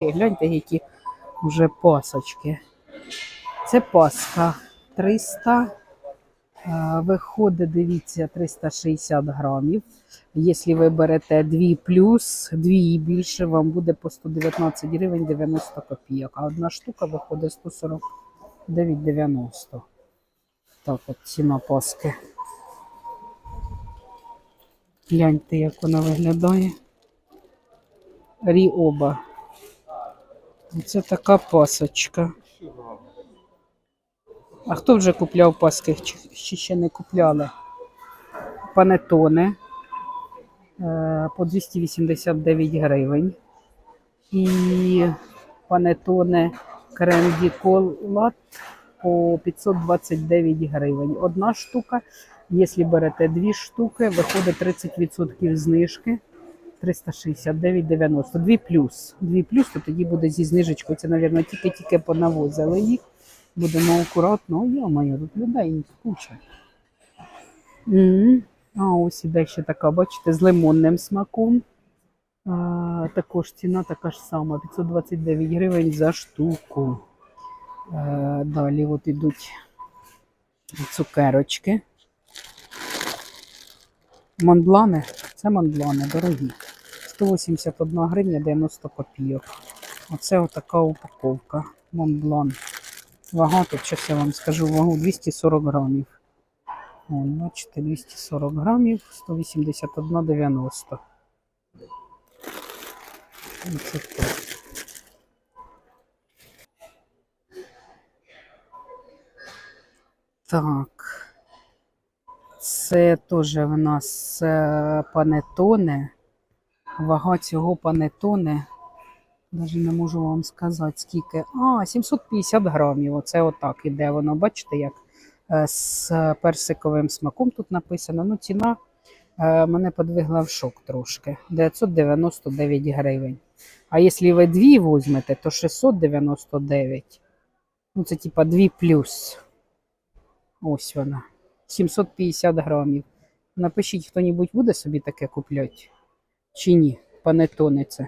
Гляньте, які вже пасочки. Це паска 300. е, Виходить, дивіться, 360 грамів. Якщо ви берете 2 плюс, 2 і більше, вам буде по 119 гривень 90 копійок. А одна штука виходить 149,90. Так, от ціна паски. Гляньте, як вона виглядає. Ріоба. Це така пасочка. А хто вже купляв паски? Чи ще не купляли? Панетоне е, по 289 гривень. І панетоне крем Діколат по 529 гривень. Одна штука. Якщо берете дві штуки, виходить 30% знижки. 369,90. 2 плюс. 2 плюс, то тоді буде зі знижечкою. Це, мабуть, тільки-тільки понавозили їх. Будемо акуратно. О, йо-моє, тут людей куча. А ось іде ще така, бачите, з лимонним смаком. А, також ціна така ж сама, 529 гривень за штуку. А, далі от ідуть цукерочки. Монблани, це монблани, дорогі. 181 гривня 90 копійок. Оце отака упаковка. Монблан. Вага, тут зараз я вам скажу вагу 240 грамів. О, бачите, 240 грамів, 181,90. Оце так. Так. Це теж в нас е, панетоне. Вага цього панетоне. Навіть не можу вам сказати, скільки. А, 750 грамів. Оце отак іде воно. Бачите, як е, з персиковим смаком тут написано. Ну, ціна е, мене подвигла в шок трошки. 999 гривень. А якщо ви дві візьмете, то 699. Ну, це типа 2 плюс. Ось вона. 750 грамів. Напишіть, хто-небудь буде собі таке купляти? Чи ні? пане це.